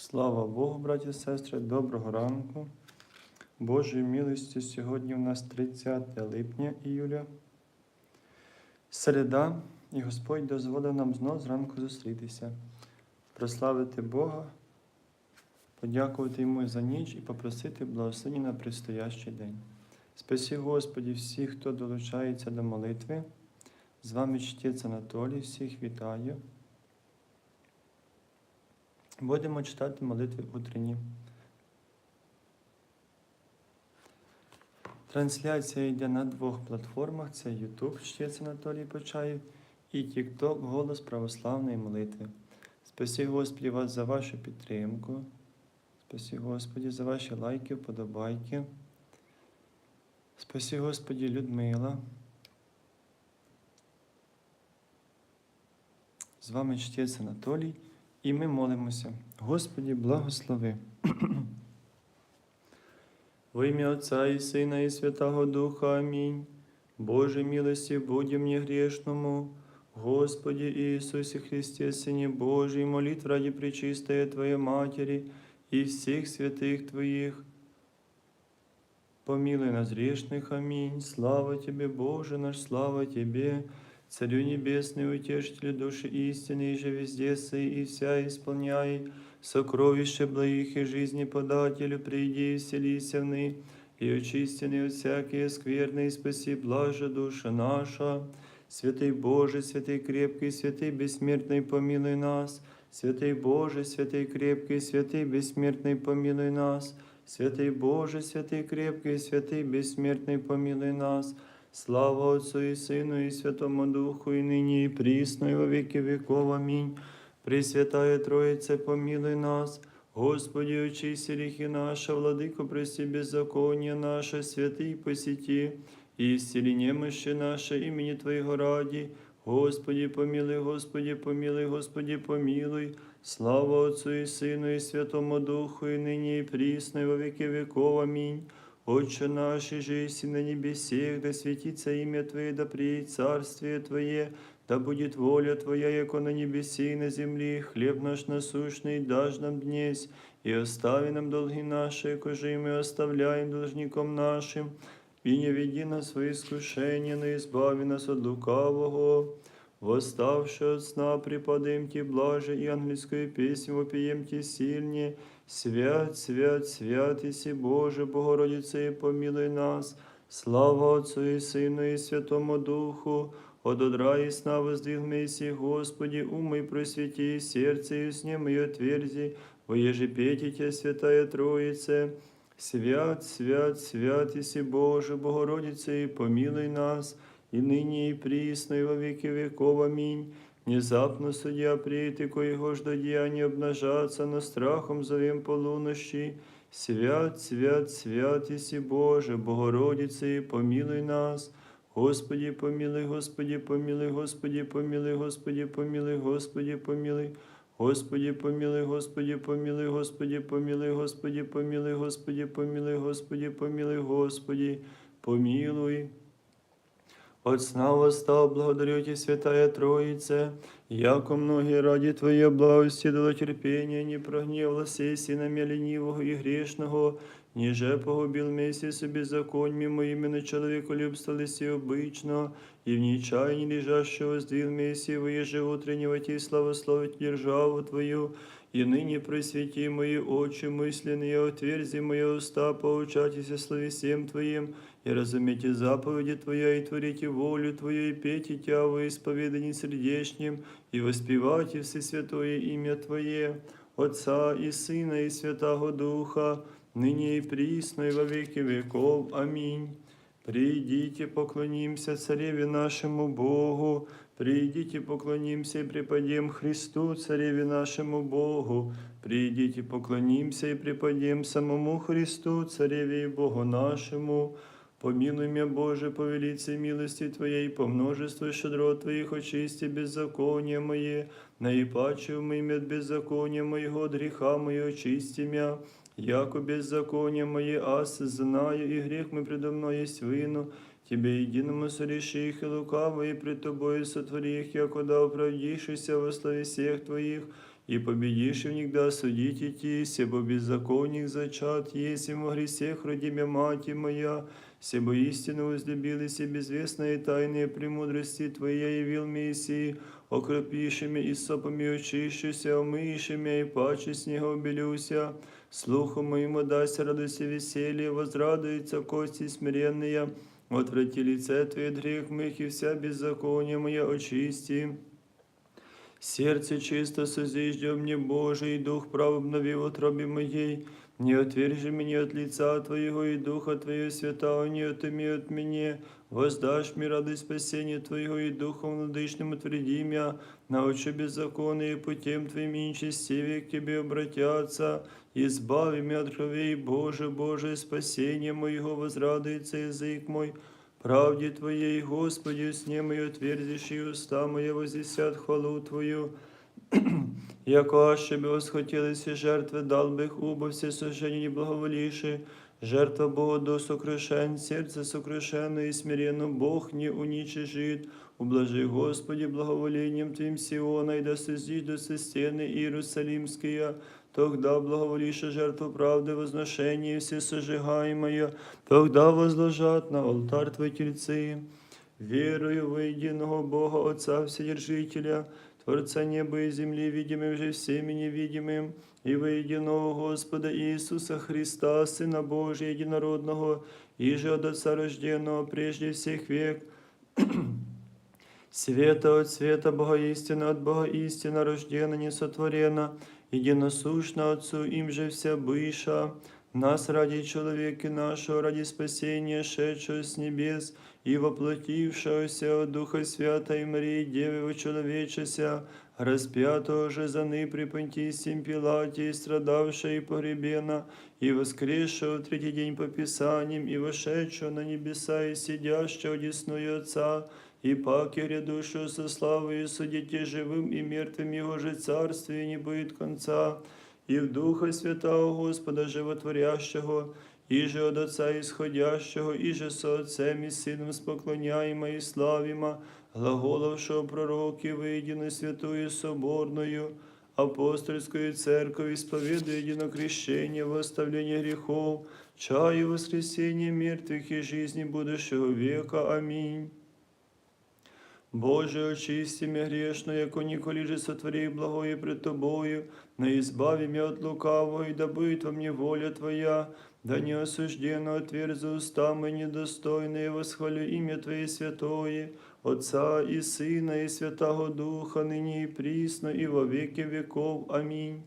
Слава Богу, браті і сестри, доброго ранку. Божою милістю сьогодні у нас 30 липня іюля. Середа, і Господь дозволив нам знов зранку зустрітися, прославити Бога, подякувати Йому за ніч і попросити благословення на предстоящий день. Спасі Господі всіх, хто долучається до молитви. З вами чтець Анатолій, всіх вітаю. Будемо читати молитви утренні. Трансляція йде на двох платформах: це YouTube, чтець Анатолій Почаєв, і TikTok Голос православної молитви. Спасі Господі вас за вашу підтримку. Спасі Господі за ваші лайки, вподобайки. Спасі Господі Людмила. З вами чтець Анатолій. І ми молимося. Господі, благослови. Во ім'я Отця і Сина, і Святого Духа. Амінь. Боже милості, будь мені грешному. Господи Иисусе Христе, Сыне Божий, молитв ради Пречистая Твоей Матери и всех святых Твоих. Помилуй нас грешных, аминь. Слава Тебе, Боже наш, слава Тебе. Царю Небесный, утешитель души истины, и же везде сы и вся исполняй, сокровище благих и жизни подателю, приди и вселися вны, и очистенный от всякие скверны, и спаси блажа душа наша. Святый Боже, святый крепкий, святый бессмертный, помилуй нас. Святый Боже, святый крепкий, святый бессмертный, помилуй нас. Святый Боже, святый крепкий, святый бессмертный, помилуй нас. Слава Отцу і Сину, і Святому Духу, і нині, і прісно, і во віки віков. Амінь. Пресвятая Троїце, помилуй нас. Господи, очисти гріхи наши, владыко, прости беззаконие наше, святый посети, и исцели немощи наши имени Твоего ради. Господи, помилуй, Господи, помилуй, Господи, помилуй. Слава Отцу і Сину, і Святому Духу, і нині, і прісно, і во віки віков. Амінь. Отче наш, же на небесех, да светится имя Твое, да приедет царствие Твое, да будет воля Твоя, яко на небесе и на земле, хлеб наш насущный дашь нам днесь, и остави нам долги наши, кожи мы оставляем должником нашим, и не веди нас в искушение, но избави нас от лукавого. Восставши от сна, преподымте блаже и английскую песню вопиемте сильнее, Свят, свят, свят, Иси Боже, Богородице, и помилуй нас. Слава Отцу и Сыну и Святому Духу, от одра и сна воздвигмейся, Господи, умой просвети, сердце и сне мое отверзи, воеже петите, Святая Троице. Свят, свят, свят, Иси Боже, Богородице, и помилуй нас, и ныне, и присно, и во веки веков. Аминь. Внезапно судья прийти, коего ж до деяния обнажаться, но страхом зовем полунощи. Свят, свят, свят, Иси Боже, Богородице, помилуй нас. Господи, помилуй, Господи, помилуй, Господи, помилуй, Господи, помилуй, Господи, помилуй. Господи, помилуй, Господи, помилуй, Господи, помилуй, Господи, помилуй, Господи, помилуй, Господи, помилуй, Господи, помилуй. От сна восстал, благодарю Тебя, Святая Троица, яко многие ради Твоей благости дало терпения, не прогневалась и синами ленивого и грешного, ниже погубил вместе с беззаконьями моими на и обычно, и в нечаянии лежащего сдвиг вместе его ежеутреннего Ти славословить державу Твою, и ныне просвети мои очи мысленные, отверзи мои уста, поучайтесь о слове всем Твоим, и разумейте заповеди Твоя, и творите волю Твою, и пейте Тя во исповедании сердечнем, и воспевайте Всесвятое имя Твое, Отца и Сына и Святого Духа, ныне и присно, и во веки веков. Аминь. Придите, поклонимся Цареве нашему Богу, придите, поклонимся и преподем Христу, Цареве нашему Богу, придите, поклонимся и преподем самому Христу, Цареве и Богу нашему. Помилуй меня, Боже, по велице милости Твоей, по множеству щедрот Твоих очисти беззакония мое, наипаче умыми от беззакония моего, от греха мое очисти мя, яко беззаконие мое, аз знаю, и грех мой предо мной есть вину, Тебе единому сореши их и лукаво, и пред Тобою сотвори их, яко да оправдишься во славе всех Твоих, и победишь всегда судить идти, себо беззаконник зачат, если во гресех родимя мати моя, себо истину возлюбились и безвестные тайные премудрости Твоей явил Мессии, окропишими и сопами очищуся, омышими и паче снега обелюся, слуху моему дасть радость и веселье, возрадуются кости смиренные, отврати лице Твое от грех моих и вся беззаконие моя очисти. Сердце чисто созиждя мне, Боже, и Дух прав обнови в утробе моей. Не отвержи меня от лица Твоего, и Духа Твоего святого не отыми от меня. Воздашь мне радость спасения Твоего, и Духом владычным утверди меня. Научи беззаконные путем Твоим и нечестивее к Тебе обратятся. Избави меня от кровей, Боже, Боже, спасение моего возрадуется язык мой. Правде Твоей, Господи, сне мою отверзишь, и уста моя возвестят хвалу Твою. Яко аще би восхотілися жертви, дал би их убо все сожжения не. Жертва Бога до сокрушен, сердце сокрушенно и смиренно Бог не уничижит. Ублажи, Господи, благоволением Твоим Сиона, и да созидутся стены Иерусалимские. Тогда благоволише жертву правды, возношение все сожигаемое, тогда возложат на алтарь Твой тельцы. Верую во единого Бога, Отца Вседержителя, Творца неба и земли, видимым же всеми невидимым, и во единого Господа Иисуса Христа, Сына Божия, единородного, и же от Отца рожденного прежде всех век, Света от света, Бога истина от Бога истина, рождена, несотворена, единосущна Отцу, им же вся быша, нас ради человека нашего, ради спасения, шедшего с небес и воплотившегося от Духа Святой Марии, Девы вочеловечеся, распятого же за ны при Понтийском Пилате, и страдавшего и погребена, и воскресшего в третий день по Писаниям, и вошедшего на небеса, и сидящего одесную Отца, и паки грядущего со славою судите живым и мертвым Его же царствие не будет конца, и в Духа Святого Господа Животворящего, и же от Отца исходящего, и же со Отцем и Сыном споклоняемо и славимо, глаголовшего пророки воедино святую соборную, апостольскую церковь, исповедуя единокрещение, восставление грехов, чаю воскресения мертвых и жизни будущего века. Аминь. Боже, очисти меня грешно, яко николи же сотвори благое пред Тобою, но избави меня от лукавого, и да будет во мне воля Твоя, да не осужденно отверзу уста мои недостойные, восхвалю имя Твое святое, Отца и Сына и Святого Духа, ныне и присно, и во веки веков. Аминь.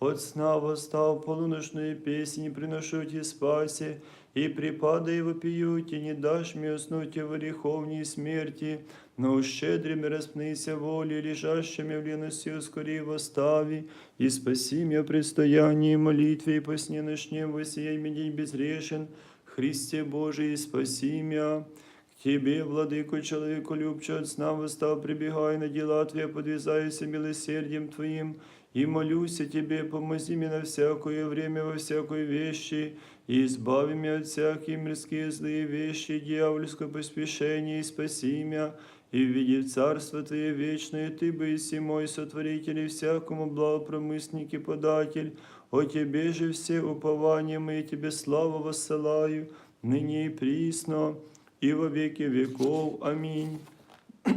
От сна восстав полуночную песнь, приношу Тебе спаси, и припадай вопиют, и не дашь мне уснуть в греховней смерти, но щедрыми распнися волі, лежащими в лености ускори восстави, и спаси меня предстоянии молитве и по сне ночнем воссияй меня безрешен, Христе Божий, спаси меня. К Тебе, владыко, человеку любче от сна восстав, прибегай на дела Твои, подвязайся милосердием Твоим, и молюся Тебе, помози мне на всякое время, во всякой вещи, и избави меня от всякие мирские злые вещи, дьявольское поспешение, и спаси меня, и введи в Царство Твое вечное, Ты бы и мой сотворитель, и всякому благопромысник и податель, о Тебе же все упования мои, Тебе славу воссылаю, ныне и присно, и во веки веков. Аминь.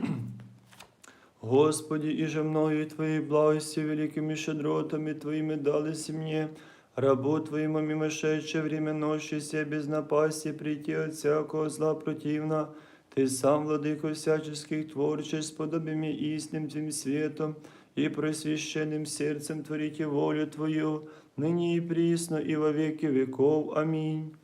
Господи, и же мною Твоей благости великими щедротами Твоими дались мне, рабу Твоему мимошедшее время ночи себе без напасти прийти от всякого зла противна, Ты сам, владыко всяческих творчеств, сподоби мне истинным Твоим светом и просвященным сердцем творите волю Твою, ныне и присно, и во веки веков. Аминь.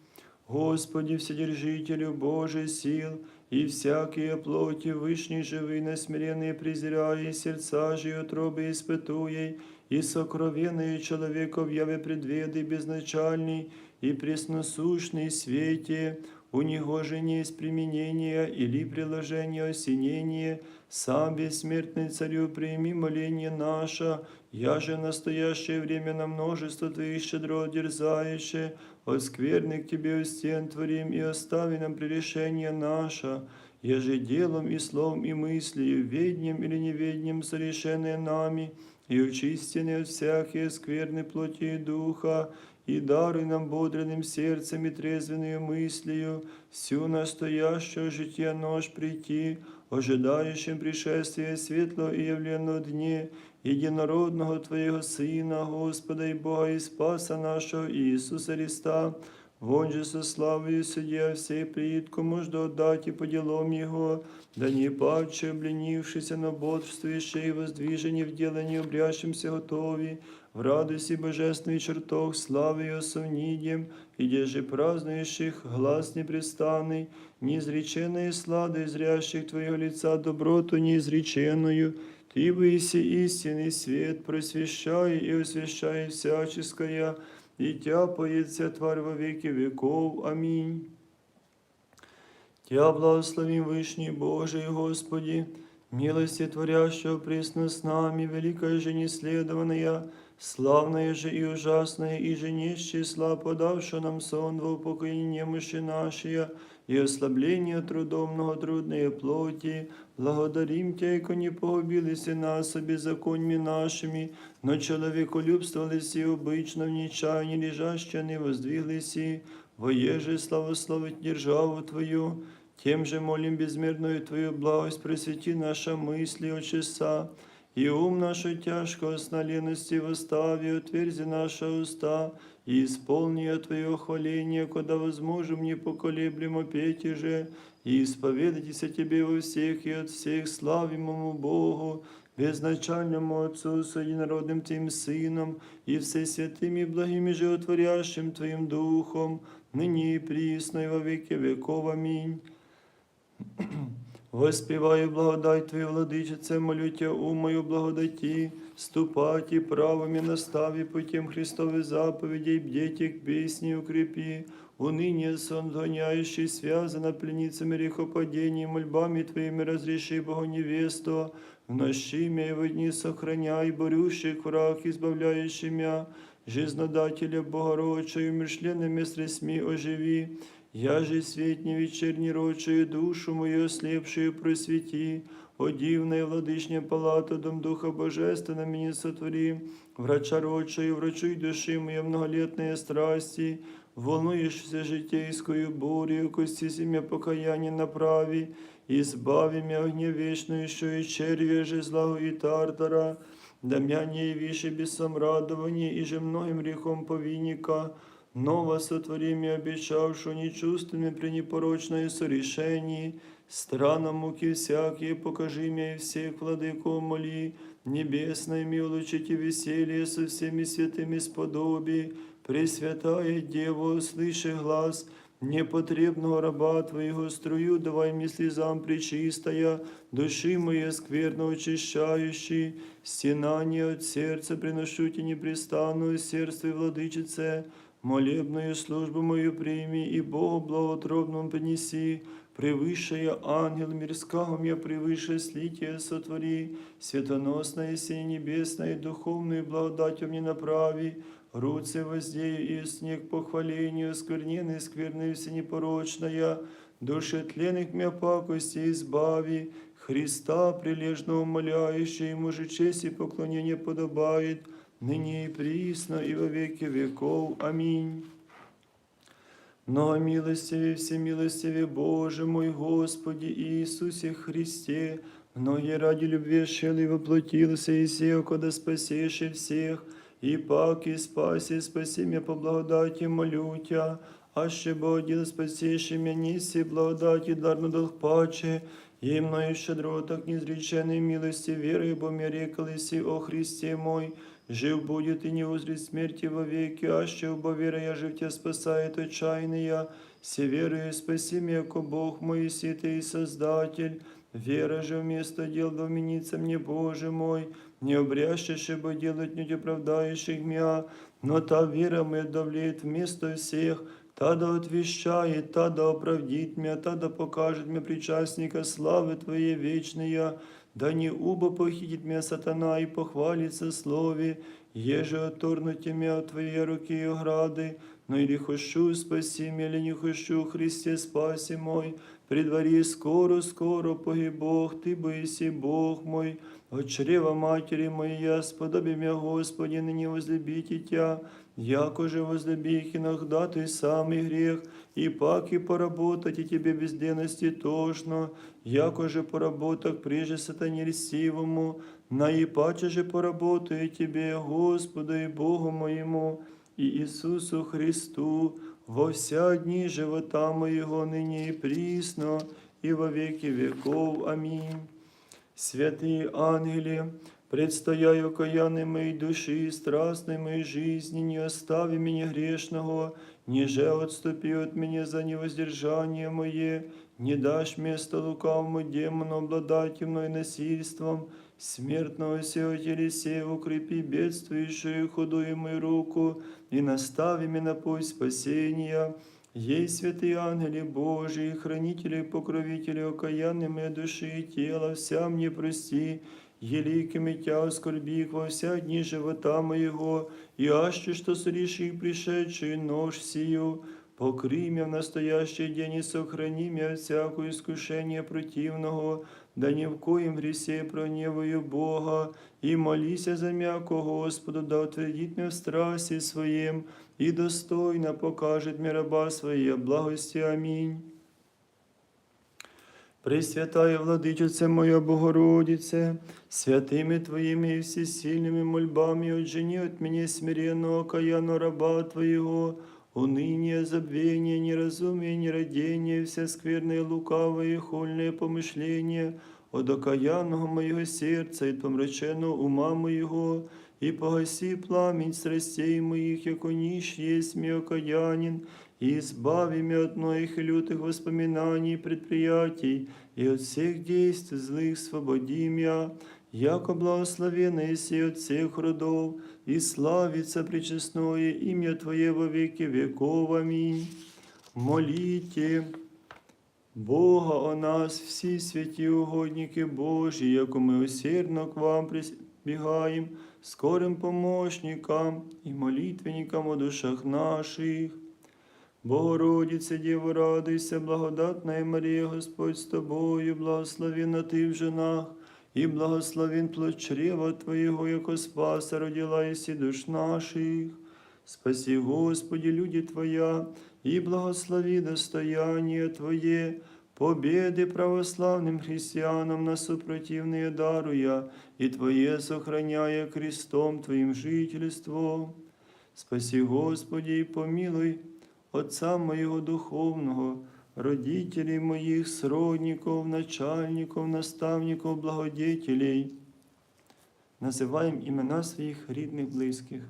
Господи, Вседержителю Божий сил, и всякие плоти вышней живы, насмиренные презирая, и сердца же и утробы испытуя, и сокровенные человеков яве предведы безначальный, и пресносущный свете, у него же не есть применения или приложение осенения, сам бессмертный царю прими моление наше, я же в настоящее время на множество Твоих щедро дерзающее, от скверны к Тебе у стен творим и остави нам пререшение наше, еже делом и словом и мыслью, веднем или неведнем совершенное нами, и очистены от всякие скверны плоти и духа, и даруй нам бодренным сердцем и трезвенную мыслью всю настоящую жития нож прийти, ожидающим пришествия светлого и явленного дне, единородного Твоего Сына, Господа и Бога и Спаса нашего Иисуса Христа, Вон же со славою судья всей приитку можно отдать и по делам Его, да не паче, обленившийся на бодрствующее и воздвижение в делании обрящимся готови, в радости божественный чертог славы Его совнидем, и же празднующих глаз непрестанный, неизреченные слады зрящих Твоего лица доброту неизреченную, Ты выси истинный свет, просвещай и освящай всяческое, и тяпается тварь во веки веков. Аминь. Тя благословим Вышний Божий Господи, милости творящего пресно с нами, великая же неследованная, славная же и ужасная, и же несчисла, подавшая нам сон во упокоение немощи нашей, и ослабление трудом многотрудной плоти, благодарим Тя, яко не погубились нас беззаконьми нашими, но человеколюбствовались и обычно в нечаянии лежаще не воздвиглись, воеже славословить державу Твою, тем же молим безмерную Твою благость, просвети наша мысли от часа, и ум нашу тяжкого сна лености восстави, отверзи наши уста, и исполни Твое хваление, когда возможем непоколеблемо петь же, и исповедайтесь Тебе во всех и от всех славимому Богу, безначальному Отцу с единородным Твоим Сыном, и всесвятым и благим и животворящим Твоим Духом, ныне и присно и во веки веков. Аминь. Воспіваю благодать Твою, владичице, молю Тя умою благодаті, ступати правами настави путем Христовых заповедей, бдеть к песни укрепи, уныние сон гоняющий, связано пленницами грехопадений, мольбами Твоими разреши Богу невесту, в нощи мя и во дни сохраняй, борющих враг, избавляющий мя, жизнодателя Богородчою, мышленными средствами оживи, я же свет не вечерний душу мою ослепшую просвети, о дивная владычня палата, дом Духа Божественного меня сотвори, врача рочую, врачуй души моя многолетные страсти, волнуешься житейскую бурю, кости семя покаяние направи, избави меня огне вечную, и червя же злагу и тартара, да мя не явишь без самрадования, и же многим грехом повинника, Ново сотвори мне обещавшу нечувственными при непорочное сорешении, странам муки всякие покажи мне и всех владыку моли, небесное ми улучите веселье со всеми святыми сподоби, Пресвятая Дева, услыши глаз непотребного раба Твоего струю, давай мне слезам причистая, души моей скверно очищающей, стенание от сердца приношу Тебе непрестанную сердце владычице, молебную службу мою прими и Богу благотробному принеси, превыше ангел мирского мне превыше слития сотвори, светоносное сей небесное духовную благодатью мне направи, руцы воздею и снег похвалению, скверненной скверной всенепорочная, души тленных мя пакости избави, Христа прилежно умоляющий, ему же честь и поклонение подобает, ныне и присно, и во веки веков. Аминь. Но милостиве, всемилостиве Боже мой Господи Иисусе Христе, многие ради любви шел и воплотился и сел, когда спасешь всех, и пак и спаси, спаси меня по благодати, молю Тя, аще Богділ спасіши меня, неси благодати, дарно долг паче, и мною щедро так незреченной милости, верой, бо мне о Христе мой, жив будет и не узрит смерти во веки, аще Бо вера я жив тебя спасает отчаянная, все верую спаси меня, ко Бог мой, ситый и Создатель, вера же вместо дел доменится мне, Боже мой, не обрящешь, бо делать не оправдающих меня, но та вера моя давлеет вместо всех, та да отвещает, та да оправдит меня, та да покажет мне причастника славы Твоей вечная, да не убо похитит меня сатана и похвалится слове, еже отторнуте меня от Твоей руки и ограды, но или хочу спаси меня, или не хочу, Христе спаси мой, при дворе скоро, скоро погиб Бог, Ты боиси Бог мой, От чрева матери моей, сподоби меня, Господи, ныне возлюбите Тя, яко же возлюбих иногда Ты самый грех, и пак и поработать и Тебе безденности тошно, яко же поработах прежде сатане льстивому, наипаче же поработаю Тебе, Господу и Богу моему, и Иисусу Христу, во вся дни живота моего ныне и присно, и во веки веков. Аминь. Святые ангели, предстояю окаянной моей души страстной моей жизни, не остави меня грешного, ниже отступи от меня за невоздержание мое, не дашь место лукавому демону обладать мной насильством, смертного сего телесе укрепи бедствующую худую мою руку и настави меня на путь спасения. Ей святые ангели Божии, хранители и покровители окаянной моей души и тела, вся мне прости, еликими тя оскорбих во вся дни живота моего, и аще что сришь пришедшую нож сию, покри меня в настоящий день и сохрани меня от всякого искушения противного, да ни в коем гресе проневую Бога, и молися за м'яко Господу, да утвердит меня в страсти своем, и достойно покажет мне раба своей благости. Аминь. Пресвятая Владичице моя Богородице, святими Твоими и всесильными мольбами отжени от меня смиренного окаянного раба Твоего, уныние, забвение, неразумие, нерадение, все скверные, лукавые, хольные помышления, от окаянного моего сердца и помраченного ума моего, и погаси пламень страстей моих, яко нищ есть мне окаянин, и избави меня от моих лютых воспоминаний и предприятий, и от всех действий злых свободи меня, яко благословенный си от всех родов, и славится пречестное имя Твое во веки веков. Аминь. Молите Бога о нас, всі святі угодники Божі, яко ми усердно к вам прибігаємо, скорим помощникам і молитвенникам о душах наших. Богородице, Діво, радуйся, благодатна Марія, Господь з тобою, благословена ти в женах, і благословен плод чрева Твоєго, яко спаса родила єсі душ наших. Спаси, Господи, люди Твоя, и благослови достояние Твое, победы православным христианам на супротивные даруя, и Твое сохраняя крестом Твоим жительство. Спаси, Господи, и помилуй Отца моего духовного, родителей моих, сродников, начальников, наставников, благодетелей. Називаємо імена своїх рідних, близьких.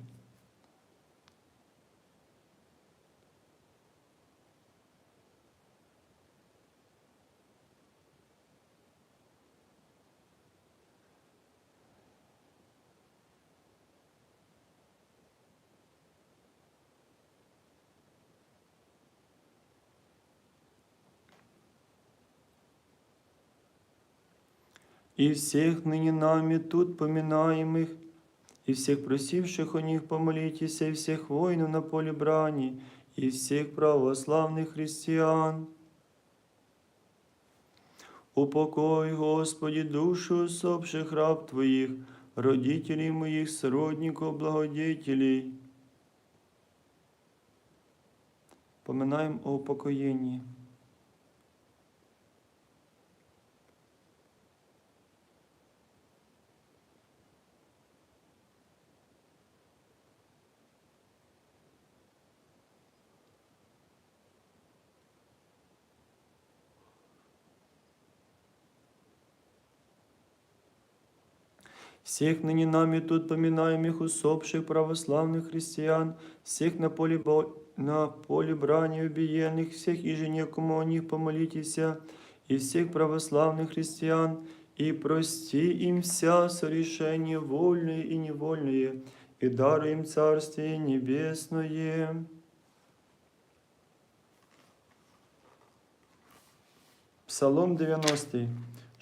и всех ныне нами тут поминаемых, и всех просивших у них помолитесь, и всех воинов на поле брани, и всех православных христиан. Упокой, Господи, душу усопших раб Твоих, родителей моих, сродников, благодетелей. Поминаем о упокоении. всех ныне нами тут поминаемых усопших православных христиан, всех на поле, бо... на поле брани убиенных, всех и же некому о них помолитесь, и всех православных христиан, и прости им вся сорешения вольные и невольные, и даруй им Царствие Небесное. Псалом 90.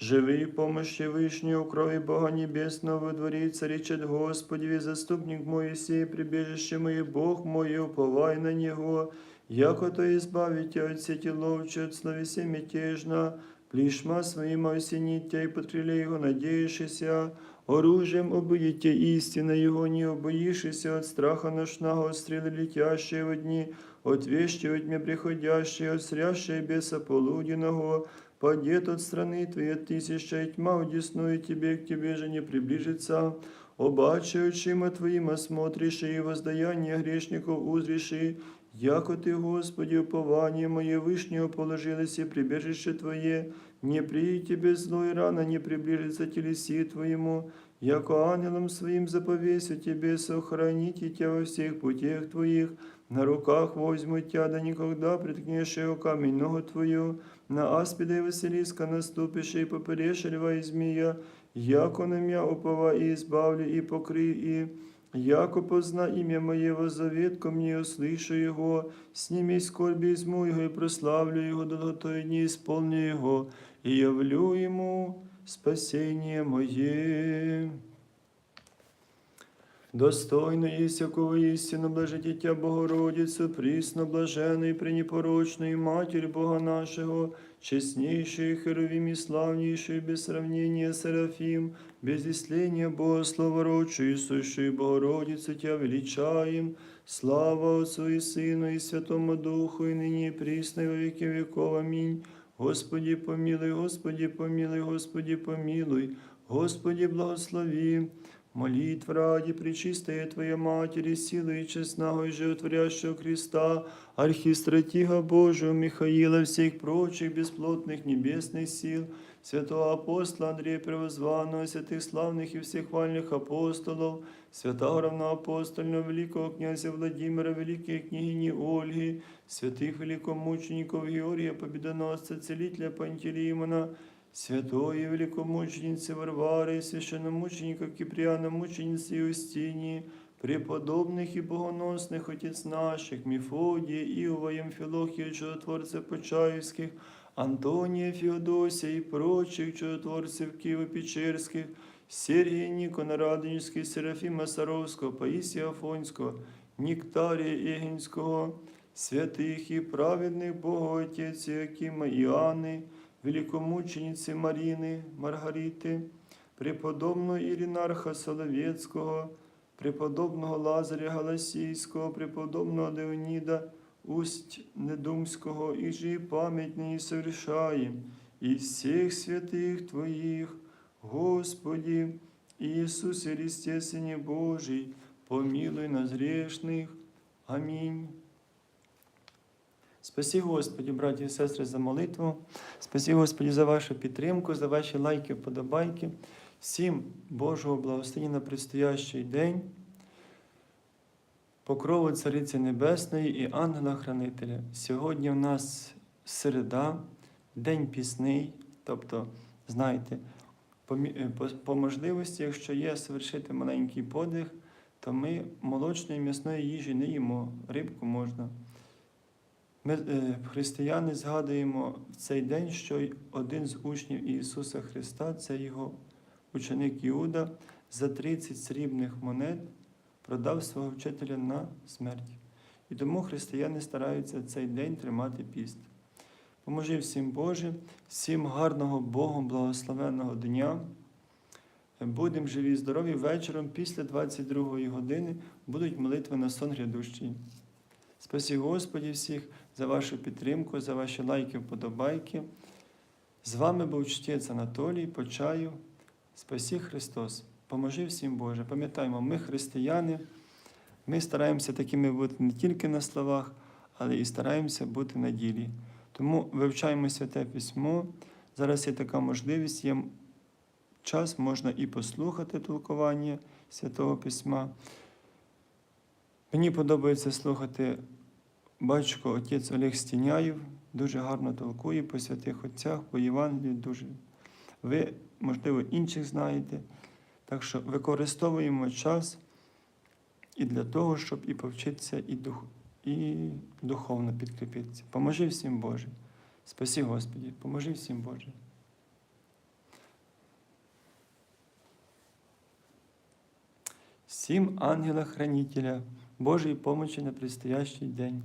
Живи помощи Вышней, крови Бога Небесного, во дворе царичет Господи, заступник мой сей, прибежище мое, Бог мой, уповай на Него, яко то избавите от сети ловче, от словеси мятежно, плішма своїма осінніття і потріля його, надіючися, оружием обидіття істина його, не обоїшися от страха ношного, от стріли летящие в дні, от вещи от тьме приходящие, от срящие беса полуденного, падет от страны твоей тысяча, и тьма удесную тебе, к тебе же не приближится. Обаче очима Твоїм осмотришь и воздаяние грешников узришь, яко Ты, Господи, упование мое вышнего положилось и прибежище Твое, не при Тебе зло и рано не приближится телеси Твоему, яко ангелом Своим заповесю Тебе сохраните Тебя во всех путях Твоих, на руках возьму Тебя, да никогда приткнешь его камень ногу Твою, на аспида и Василиска наступишь и поперешь льва и змея, яко на мя упова и избавлю и покрый и яко позна имя моего заветко мне услышу его, сними скорби изму его и прославлю его долготой дни, исполню его и явлю ему спасение мое. Достойно есть якого истину блажитя Богородицу, присно блаженной, пренепорочной Матерь Бога нашего, честнейший Херовим и славнейший без сравнения Серафим, без исления Бога словородший, сущий Богородицу Тебя величаем, слава Отцу и Сыну и Святому Духу, и ныне и присно и во веки веков. Аминь. Господи помилуй, Господи помилуй, Господи помилуй, Господи благослови. Молитв ради Пречистая Твоя Матери, силы и честного и животворящего Христа, Архистратига Божию, Михаила, всех прочих бесплотных небесных сил, святого апостола Андрея Превозванного, святых славных и всех вальных апостолов, святого равноапостольного великого князя Владимира, великой княгини Ольги, святых великомучеников Георгия Победоносца, целителя Пантелеймона, Святой великомученицы Варвары, священномучеников Киприана, мученицы Юстинии, преподобных и богоносных отец наших, Мефодия, Иова, Емфилохия, чудотворцев Почаевских, Антония, Феодосия и прочих чудотворцев Киево-Печерских, Сергия Никона Радонежский, Серафима Саровского, Паисия Афонского, Нектария Егинского, святых и праведных Богоотець Якима і Анни, великомучениці Маріни, Маргарити, преподобного Іринарха Соловецького, преподобного Лазаря Галасійського, преподобного Леоніда Усть Недумського, і же память не совершаем, і всіх святих Твоїх, Господи, Иисусе Христе, Сыне Божий, помилуй нас грешных. Аминь. Спасі Господі, браті і сестри, за молитву. Спасі Господі за вашу підтримку, за ваші лайки, вподобайки. Всім Божого благословення на предстоящий день. Покрову Цариці Небесної і ангела-хранителя. Сьогодні в нас середа, день пісний, тобто, знаєте, по, е, по, по можливості, якщо є совершити маленький подих, то ми молочної м'ясної їжі не їмо, рибку можна. Ми, е, християни, згадуємо в цей день, що один з учнів Ісуса Христа, це його ученик Іуда, за 30 срібних монет продав свого вчителя на смерть. І тому християни стараються цей день тримати піст. Поможи всім Боже, всім гарного Богом благословенного дня. Будемо живі здорові вечором після 22 години будуть молитви на сон грядущий. Спасі Господі всіх за вашу підтримку, за ваші лайки, вподобайки. З вами був чтець Анатолій, Почаю. Спасі Христос. Поможи всім Боже. Пам'ятаємо, ми християни, ми стараємося такими бути не тільки на словах, але і стараємося бути на ділі. Тому вивчаємо святе письмо. Зараз є така можливість, є час, можна і послухати толкування Святого Письма. Мені подобається слухати батько отець Олег Стіняєв, дуже гарно толкує по святих отцях, по Євангелію дуже. Ви, можливо, інших знаєте. Так що використовуємо час і для того, щоб і повчитися, і, дух, і духовно підкріпитися. Поможи всім Боже. Спасі Господі, поможи всім Боже. Всім ангела-хранителя, Божої помочі на предстоящий день.